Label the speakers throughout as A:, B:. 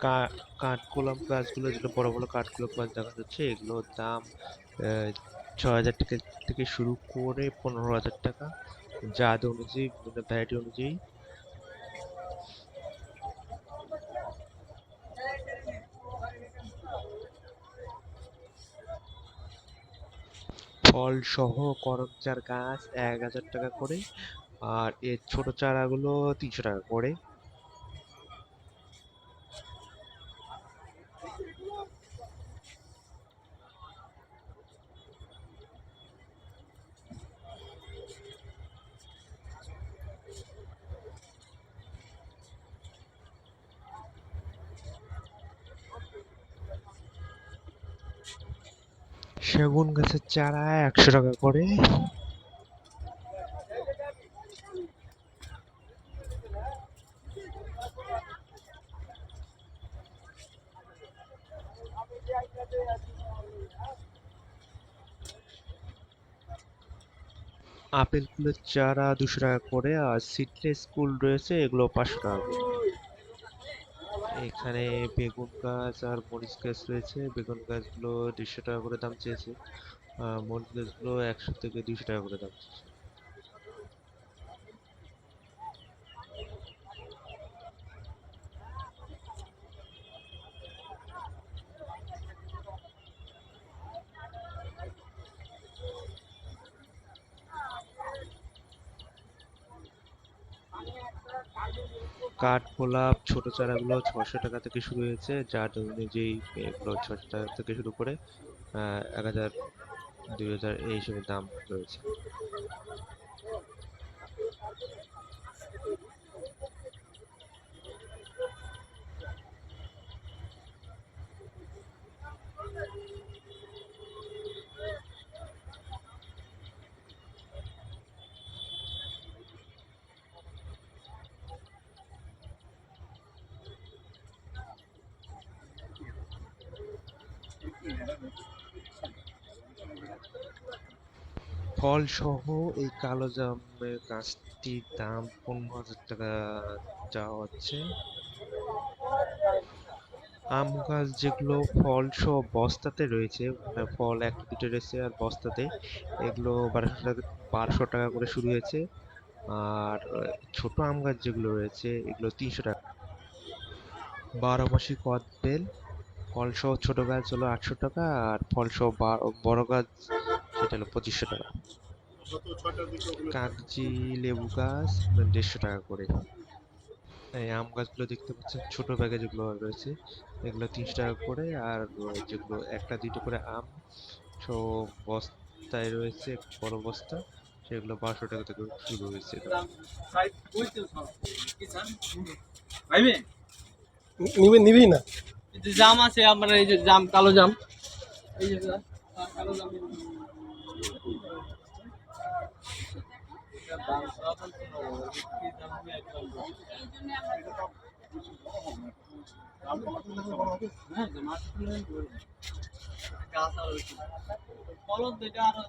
A: কা- কাঠগোলাপ গাছগুলো, যেগুলো বড় বড় কাঠগোলাপ গাছ দেখা যাচ্ছে, এগুলোর দাম ছয় হাজার টাকা থেকে শুরু করে পনেরো হাজার টাকা। জাত অনুযায়ী ভ্যারাইটি অনুযায়ী ফল সহ করমচার গাছ এক হাজার টাকা করে। আর এর ছোট চারাগুলো তিনশো টাকা করে। সেগুন গাছের চারা একশো টাকা করে। আপেল ফুলের চারা দুশো টাকা করে, আর সিডলেস ফুল রয়েছে, এগুলো পাঁচশো টাকা করে। এখানে বেগুন গাছ আর মরিচ গাছ রয়েছে। বেগুন গাছগুলো দেড়শো টাকা করে দাম চেয়েছে। মরিচ গাছগুলো একশো থেকে দুশো টাকা করে দাম চেয়েছে। কাঠগোলাপ, ছোট চারাগুলো ছশো টাকা থেকে শুরু হয়েছে, যার অনুযায়ী এগুলো ছশো টাকা থেকে শুরু করে এক হাজার, দুই হাজার এই হিসেবে দাম রয়েছে। ফল সহ এই কালো জামের গাছটির দাম পনেরো হাজার টাকা চাওয়া হচ্ছে। আম গাছ যেগুলো ফল সহ বস্তাতে রয়েছে মানে ফল একটা দুটো রয়েছে আর বস্তাতে, এগুলো বারোশো টাকা বারোশো টাকা করে শুরু হয়েছে। আর ছোট আম গাছ যেগুলো রয়েছে, এগুলো তিনশো টাকা। বারো মাসি কদবেল ফল সহ ছোট গাছ হলো আটশো টাকা আর ফল সহ বড় গাছ সেটা হলো পঁচিশশো টাকা। কাগজি লেবু গাছ দেড়শো টাকা করে। এই আম গাছগুলো দেখতে পাচ্ছেন, ছোট ব্যাগে যেগুলো রয়েছে, এগুলো তিনশো টাকা করে আর যেগুলো একটা দুটো করে আম সব বস্তায় রয়েছে বড় বস্তা, সেগুলো বারোশো টাকা থেকে শুরু হয়েছে
B: নিবি না?
C: জাম আছে আমার এই যে জাম কালো জাম। এই যে জাম, কালো জাম। হ্যাঁ। ফলন এটা আরও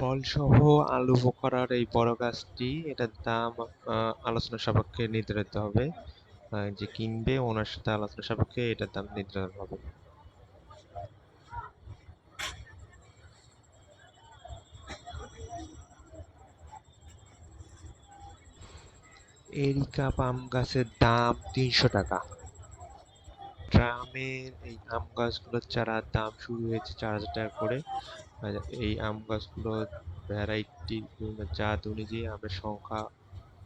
C: প্রচুর ফলন।
A: ফল সহ আলু বোখরার এই বড় গাছটি, এটার দাম আলোচনা সাপেক্ষে নির্ধারিত হবে যে কিনবে ওনার সাথে আলোচনা সাপেক্ষে এটার দাম নির্ধারণ হবে এরিকা পাম গাছের দাম তিনশো টাকা ট্রামের এই আম গাছগুলোর চারার দাম শুরু হয়েছে চার হাজার টাকা করে। এই আম গাছগুলো ভ্যারাইটি জাত অনুযায়ী আমের সংখ্যা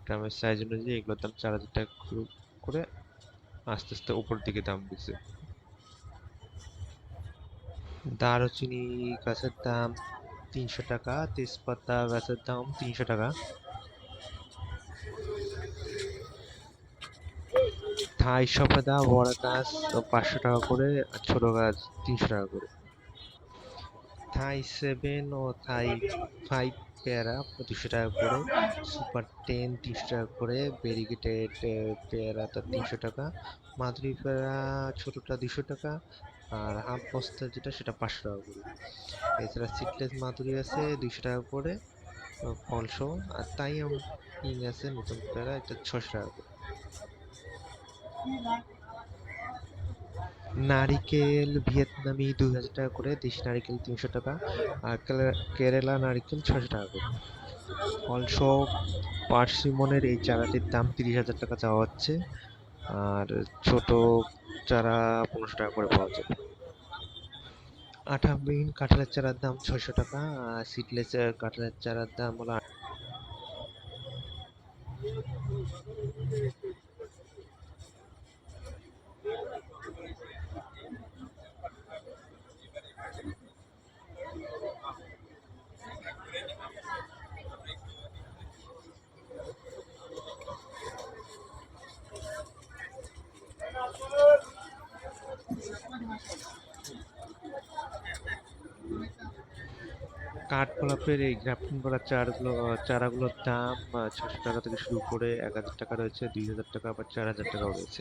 A: ট্রামের সাইজ অনুযায়ী এগুলোর দাম চার হাজার টাকা করে করে আস্তে আস্তে উপর দিকে দাম দিছে। দারুচিনি গাছের দাম তিনশো টাকা, তেজপাতা গাছের দাম তিনশো টাকা। থাই সফেদা বড় গাছ পাঁচশো টাকা করে ছোট গাছ তিনশো টাকা করে। থাই সেভেন ও থাই ফাইভ পেয়ারা দুশো টাকা করে। সুপার টেন তিনশো টাকা করে। ভেরিগেটেড পেয়ারাটা তিনশো টাকা। মাধুরী পেয়ারা ছোটটা দুশো টাকা। আর হাফ বস্তা যেটা, সেটা পাঁচশো টাকা করে। এছাড়া সিটলেস মাধুরী আছে দুশো টাকা করে ফল আর তাই কিং আছে নতুন পেয়ারা এটা ছশো টাকা করে। নারিকেল ভিয়েতনামি দুই হাজার টাকা করে, দেশি নারিকেল তিনশো টাকা আর কেরালা নারিকেল ছশো টাকা করে। অলসো পার্সিমনের এই চারাটির দাম তিরিশ হাজার টাকা চাওয়া হচ্ছে আর ছোট চারা পনেরোশো টাকা করে পাওয়া যাবে। আঠাবিহীন কাঁঠালের চারার দাম ছয়শো টাকা আর সিডলেস কাঁঠালের চারার দাম হলো আট- কাঠগোলাপের এই গ্রাফটিং করা চারাগুলো চারাগুলোর দাম ছশো টাকা থেকে শুরু করে এক হাজার টাকা রয়েছে দুই হাজার টাকা আবার চার হাজার টাকাও রয়েছে।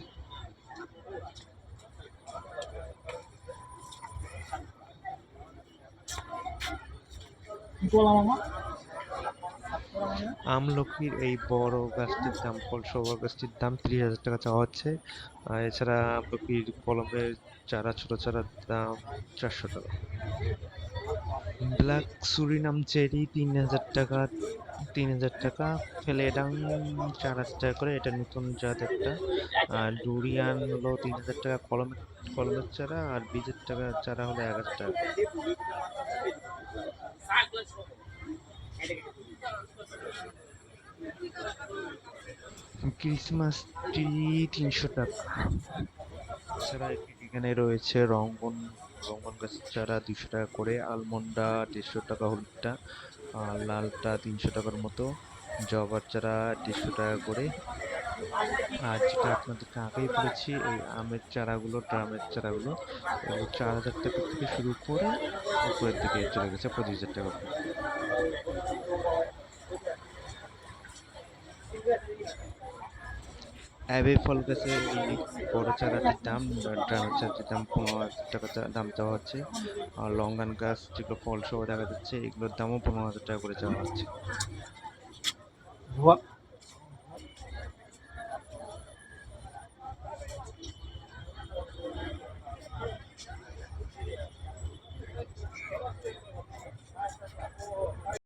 A: আমলকির এই বড় গাছটির দাম ফলসহ গাছটির দাম তিরিশ হাজার টাকা চাওয়া হচ্ছে। আর এছাড়া আমলকির কলমের চারা ছোট চারার দাম চারশো টাকা। ব্ল্যাক সুরিনাম চেরি তিন হাজার টাকা, তিন হাজার টাকা। ফেলে ফেলেডাং চার হাজার টাকা করে, এটা নতুন জাত একটা। আর ডুরিয়ান হলো তিন হাজার টাকা কলমের কলমের চারা, আর বীজের টাকা, চারা হলো এক হাজার টাকা। ক্রিসমাস ট্রি তিনশো টাকা। এছাড়া এখানে রয়েছে রঙ্গন রঙ্গন গাছের চারা দুশো টাকা করে আলমন্ডা দেড়শো টাকা, হলুদটা, আর লালটা তিনশো টাকার মতো জবার চারা দেড়শো টাকা করে আর যেটা আপনাদেরকে আগেই বলেছি, এই আমের চারাগুলো, ড্রামের চারাগুলো, এগুলো চার হাজার টাকা থেকে শুরু করে উপরের দিকে চলে গেছে, পঁচিশ হাজার টাকা পর্যন্ত। অ্যাবে ফল গাছের এই বড় চারাটির দাম চারাটির দাম পনেরো হাজার টাকা দাম দেওয়া হচ্ছে। আর লঙ্গান গাছ যেগুলো ফল সহ দেখা যাচ্ছে, এগুলোর দামও পনেরো হাজার টাকা করে দেওয়া হচ্ছে।